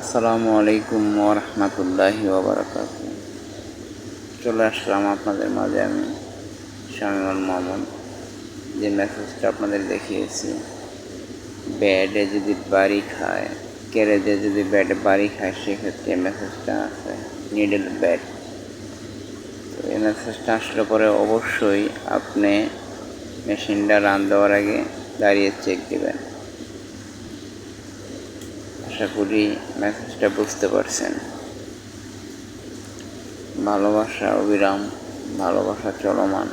আসসালামু আলাইকুম ওরহমতুল্লাহি ওবরাকাত চলে আসলাম আপনাদের মাঝে আমি, শামিমুল মামুন, যে মেসেজটা আপনাদের দেখিয়েছি। ব্যাডে যদি বাড়ি খায় ক্যারেজে যদি ব্যাডে বাড়ি খায়, সেক্ষেত্রে মেসেজটা আছে নিডল ব্যাড তো এই মেসেজটা আসলে পরে অবশ্যই আপনি মেশিনটা রান দেওয়ার আগে দাঁড়িয়ে চেক দেবেন। আশা করি মেসেজটা বুঝতে পারছেন। ভালোবাসা, অবিরাম, ভালোবাসা চলমান।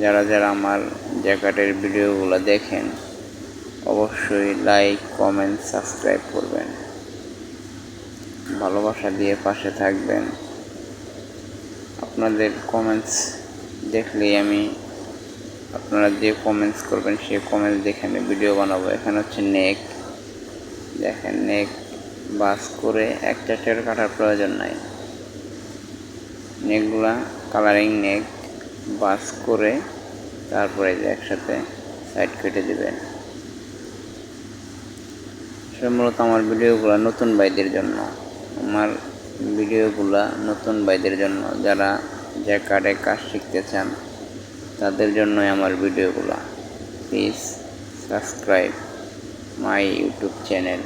যারা যারা আমার জ্যাকেটের ভিডিওগুলো দেখেন, অবশ্যই লাইক কমেন্ট সাবস্ক্রাইব করবেন। ভালোবাসা দিয়ে পাশে থাকবেন। আপনাদের কমেন্টস দেখলেই আমি আপনারা যে কমেন্টস করবেন, সেই কমেন্টস দেখে আমি ভিডিও বানাবো। এখানে হচ্ছে নেক দেখেন, নেক, বাস করে একটা টের কাটার প্রয়োজন নাই। নেকগুলা কালারিং নেক, বাস করে তারপরে যে একসাথে সাইড কেটে দেবেন। সে মূলত আমার ভিডিওগুলো নতুন ভাইদের জন্য। আমার ভিডিওগুলা নতুন ভাইদের জন্য। যারা যে কার্ডে কাজ শিখতে চান, তাদের জন্যই আমার ভিডিওগুলো। Please subscribe. My YouTube channel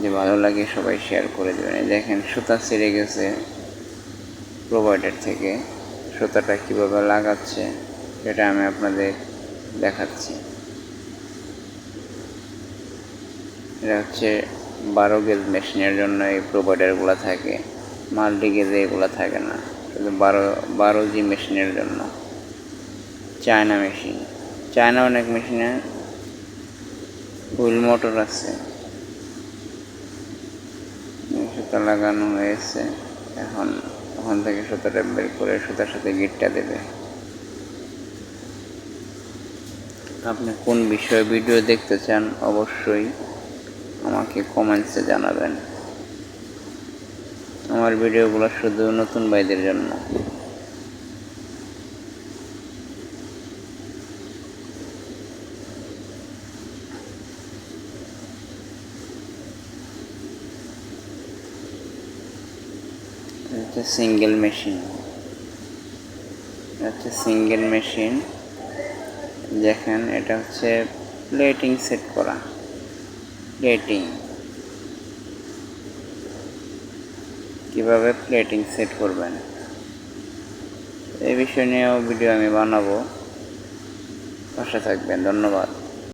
যে ভালো লাগে, সবাই শেয়ার করে দেবেন। দেখেন, সুতা ছিঁড়ে গেছে প্রোভাইডার থেকে। সুতাটা কীভাবে লাগাচ্ছে, সেটা আমি আপনাদের দেখাচ্ছি। এটা হচ্ছে বারো গেজ মেশিনের জন্য এই প্রোভাইডারগুলো থাকে। মাল্টি গেজে এগুলো থাকে না। শুধু বারো বারো জি মেশিনের জন্য। চায়না মেশিন চায়না অনেক মেশিনে হুইল মোটর আছে। সুতা লাগানো হয়েছে। এখন ওখান থেকে সুতাটা বের করে সুতার সাথে গিটটা দেবে। আপনি কোন বিষয়ে ভিডিও দেখতে চান অবশ্যই আমাকে কমেন্টসে জানাবেন। আমার ভিডিওগুলো শুধু নতুন ভাইদের জন্য। হচ্ছে সিঙ্গেল মেশিন হচ্ছে সিঙ্গেল মেশিন দেখেন, এটা হচ্ছে প্লেটিং সেট করা। প্লেটিং কীভাবে প্লেটিং সেট করবেন? এই বিষয় নিয়েও ভিডিও আমি বানাবো। পাশে থাকবেন। ধন্যবাদ।